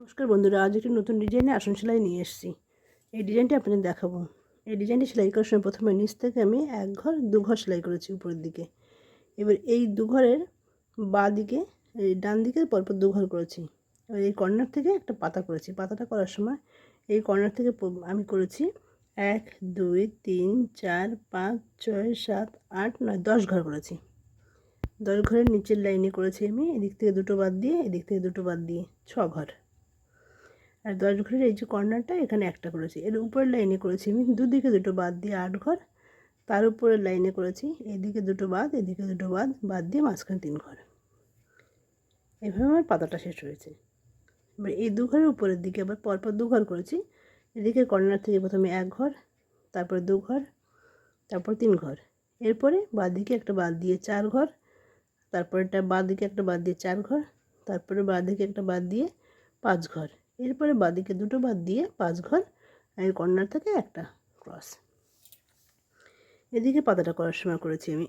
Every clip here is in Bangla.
নমস্কার বন্ধুরা, আজ একটি নতুন ডিজাইনে আসন সেলাই নিয়ে এসেছি। এই ডিজাইনটি আপনাদের দেখাবো। এই ডিজাইনটি সেলাই করার সময় প্রথমে নিচ থেকে আমি এক ঘর, দু ঘর সেলাই করেছি উপরের দিকে। এবার এই দু ঘরের বা দিকে এই ডান দিকে পরপর দু ঘর করেছি। এবার এই কর্নার থেকে একটা পাতা করেছি। পাতাটা করার সময় এই কর্নার থেকে আমি করেছি এক, দুই, তিন, চার, পাঁচ, ছয়, সাত, আট, নয়, দশ ঘর করেছি। দশ ঘরের নিচের লাইনে করেছি আমি, এদিক থেকে দুটো বাদ দিয়ে, এদিক থেকে দুটো বাদ দিয়ে ছ ঘর। আর দশ ঘরের এই যে কর্নারটা, এখানে একটা করেছি। এর উপরের লাইনে করেছি আমি। দুদিকে দুটো বাদ দিয়ে আট ঘর, তার উপরের লাইনে করেছি। এদিকে দুটো বাদ এদিকে দুটো বাদ বাদ দিয়ে মাঝখানে তিন ঘর। এভাবে আমার পাতাটা শেষ হয়েছে। এবার এই দু ঘরের উপরের দিকে আবার পরপর দু ঘর করেছি। এদিকে কর্নার থেকে প্রথমে এক ঘর, তারপরে দু ঘর, তারপর তিন ঘর। এরপরে বাঁ দিকে একটা বাদ দিয়ে চার ঘর তারপরেটা বাঁ দিকে একটা বাদ দিয়ে চার ঘর, তারপরে বাঁ দিকে একটা বাদ দিয়ে পাঁচ ঘর। এরপরে বাঁদিকে দুটো বাদ দিয়ে পাঁচ ঘর আমি কর্নার থেকে একটা ক্রস এদিকে পাতাটা করার সময় করেছি আমি।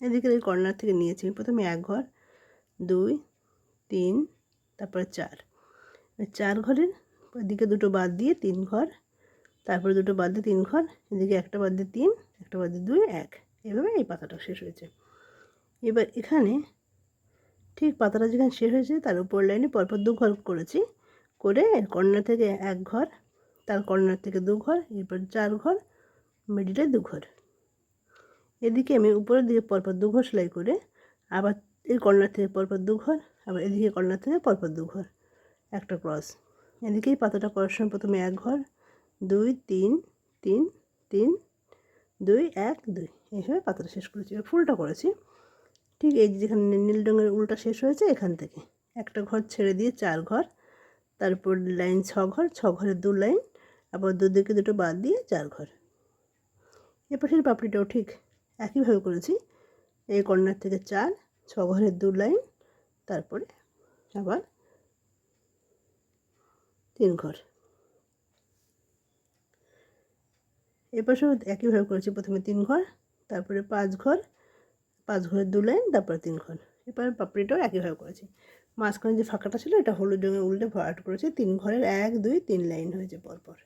এদিকে এই কর্নার থেকে নিয়েছি আমি প্রথমে এক ঘর, দুই, তিন, তারপরে চার। চার ঘরের এদিকে দুটো বাদ দিয়ে তিন ঘর, তারপরে দুটো বাদ দিয়ে তিন ঘর, এদিকে একটা বাদ দিয়ে তিন, একটা বাদ দিয়ে দুই, এক। এভাবে এই পাতাটা শেষ হয়েছে। এবার এখানে ঠিক পাতাটা যেখানে শেষ হয়েছে, তার উপর লাইনে পরপর দু ঘর করেছি। করে কর্নার থেকে এক ঘর, তার কর্নার থেকে দু ঘর, এরপর চার ঘর মিডিলে দু ঘর। এদিকে আমি উপরের দিকে পরপর দু ঘর সেলাই করে, আবার এই কর্নার থেকে পরপর দু ঘর, আবার এদিকে কর্নার থেকে পরপর দু ঘর, একটা ক্রস এদিকেই পাতাটা করার সময় প্রথমে এক ঘর, দুই, তিন তিন তিন, দুই, এক, দুই, এইভাবে পাতাটা শেষ করেছি। এবার ফুলটা করেছি। ঠিক এই যেখানে নীল রঙের উলটা শেষ হয়েছে এখান থেকে। একটা ঘর ছেড়ে দিয়ে চার ঘর তারপর লাইন ছ ঘর, ছ ঘরের দু লাইন, আবার দুদিকে দুটো বাদ দিয়ে চার ঘর। এ পাশের পাপড়িটাও ঠিক একইভাবে করেছি। এই কর্নার থেকে চার, ছ ঘরের দু লাইন, তারপরে আবার তিন ঘর। এ পাশেও একইভাবে করেছি প্রথমে তিন ঘর, তারপরে পাঁচ ঘর, পাঁচ ঘরের দু লাইন, তারপরে তিন ঘর। এবার পাপড়িটাও একইভাবে করেছি। মাঝখানে যে ফাঁকাটা ছিল, এটা হলুদ রঙের উল্টে ভরাট করেছি। তিন ঘরের এক, দুই, তিন লাইন হয়েছে পরপর।